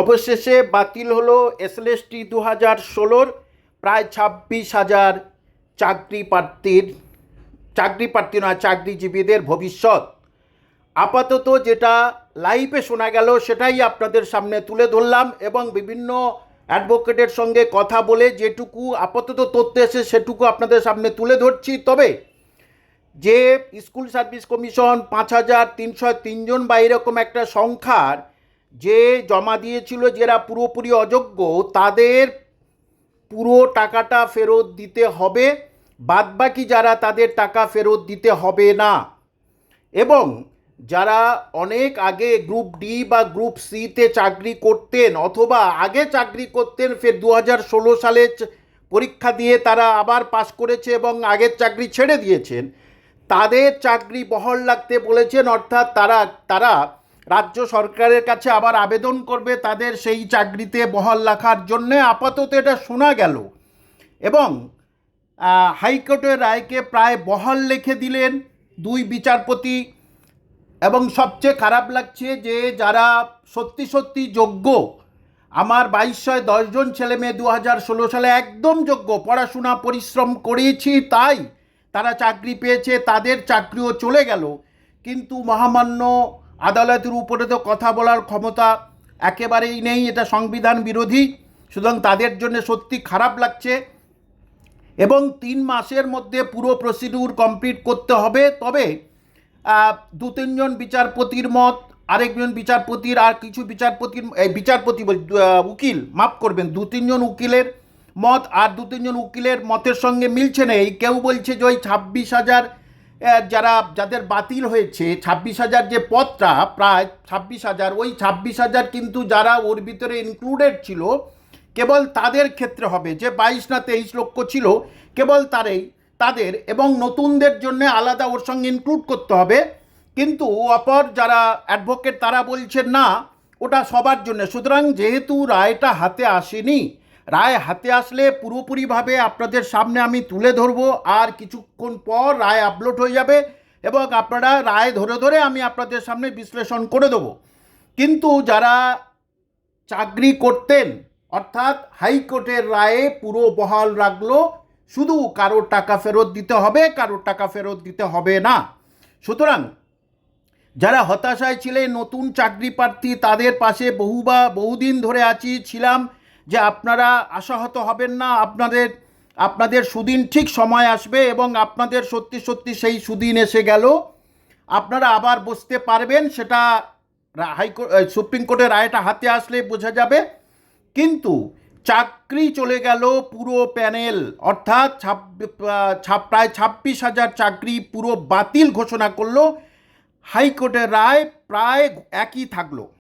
অবশেষে বাতিল হলো এসএলএসটি দু হাজার ষোলোর, প্রায় ছাব্বিশ হাজার চাকরি প্রার্থীর চাকরি প্রার্থী নয়, চাকরিজীবীদের ভবিষ্যৎ। আপাতত যেটা লাইভে শোনা গেল, সেটাই আপনাদের সামনে তুলে ধরলাম এবং বিভিন্ন অ্যাডভোকেটের সঙ্গে কথা বলে যেটুকু আপাতত তথ্য এসে সেটুকু আপনাদের সামনে তুলে ধরছি। তবে যে স্কুল সার্ভিস কমিশন পাঁচ হাজার তিনশো তিনজন বা এরকম একটা সংখ্যার যে জমা দিয়েছিল যারা পুরোপুরি অযোগ্য, তাদের পুরো টাকাটা ফেরত দিতে হবে, বাদবাকি যারা তাদের টাকা ফেরত দিতে হবে না। এবং যারা অনেক আগে গ্রুপ ডি বা গ্রুপ সিতে চাকরি করতেন অথবা আগে চাকরি করতেন, ফের দু ষোলো সালে পরীক্ষা দিয়ে তারা আবার পাশ করেছে এবং আগের চাকরি ছেড়ে দিয়েছেন, তাদের চাকরি বহল রাখতে বলেছেন, অর্থাৎ তারা তারা রাজ্য সরকারের কাছে আবার আবেদন করবে তাদের সেই চাকরিতে বহাল রাখার জন্যে। আপাতত এটা শোনা গেল। এবং হাইকোর্টের রায়কে প্রায় বহাল লিখে দিলেন দুই বিচারপতি। এবং সবচেয়ে খারাপ লাগছে যে, যারা সত্যি সত্যি যোগ্য, আমার বাইশশয় দশজন ছেলে মেয়ে দু হাজার ষোলো সালে একদম যোগ্য, পড়াশোনা, পরিশ্রম করেছি তাই তারা চাকরি পেয়েছে, তাদের চাকরিও চলে গেল। কিন্তু মহামান্য আদালতের উপরে তো কথা বলার ক্ষমতা একেবারেই নেই, এটা সংবিধান বিরোধী। সুতরাং তাদের জন্য সত্যি খারাপ লাগছে। এবং তিন মাসের মধ্যে পুরো প্রসিডিউর কমপ্লিট করতে হবে। তবে দু তিনজন বিচারপতির মত, আরেকজন বিচারপতির আর কিছু বিচারপতির বিচারপতি উকিল, মাফ করবেন, দু তিনজন উকিলের মত আর দু তিনজন উকিলের মতের সঙ্গে মিলছে না। এই কেউ বলছে যে ওই ছাব্বিশ হাজার যারা, যাদের বাতিল হয়েছে, ছাব্বিশ হাজার যে পদটা প্রায় ছাব্বিশ হাজার, ওই ছাব্বিশ হাজার কিন্তু যারা ওর ভিতরে ইনক্লুডেড ছিল, কেবল তাদের ক্ষেত্রে হবে। যে বাইশ না তেইশ লক্ষ ছিল, কেবল তারই, তাদের এবং নতুনদের জন্য আলাদা ওর সঙ্গে ইনক্লুড করতে হবে। কিন্তু অপর যারা অ্যাডভোকেট তারা বলছেন না, ওটা সবার জন্য। সুতরাং যেহেতু রায়টা হাতে আসেনি রায় হাতে আসলে পুরোপুরিভাবে আপনাদের সামনে আমি তুলে ধরবো। আর কিছুক্ষণ পর রায় আপলোড হয়ে যাবে এবং আপনারা রায় ধরে ধরে আমি আপনাদের সামনে বিশ্লেষণ করে দেবো। কিন্তু যারা চাকরি করতেন, অর্থাৎ হাইকোর্টের রায়ে পুরো বহাল রাখল, শুধু কারোর টাকা ফেরত দিতে হবে, কারোর টাকা ফেরত দিতে হবে না। সুতরাং যারা হতাশায় ছিলেন, নতুন চাকরি প্রার্থী, তাদের পাশে বহু বা বহুদিন ধরে আছি, ছিলাম। যে আপনারা আশাহত হবেন না, আপনাদের আপনাদের সুদিন ঠিক সময় আসবে এবং আপনাদের সত্যি সত্যি সেই সুদিন এসে গেল। আপনারা আবার বসতে পারবেন, সেটা হাইকোর্ট সুপ্রিম কোর্টের রায়টা হাতে আসলে বোঝা যাবে। কিন্তু চাকরি চলে গেল পুরো প্যানেল, অর্থাৎ ছাপ- প্রায় ছাব্বিশ হাজার চাকরি পুরো বাতিল ঘোষণা করল। হাইকোর্টের রায় প্রায় একই থাকল।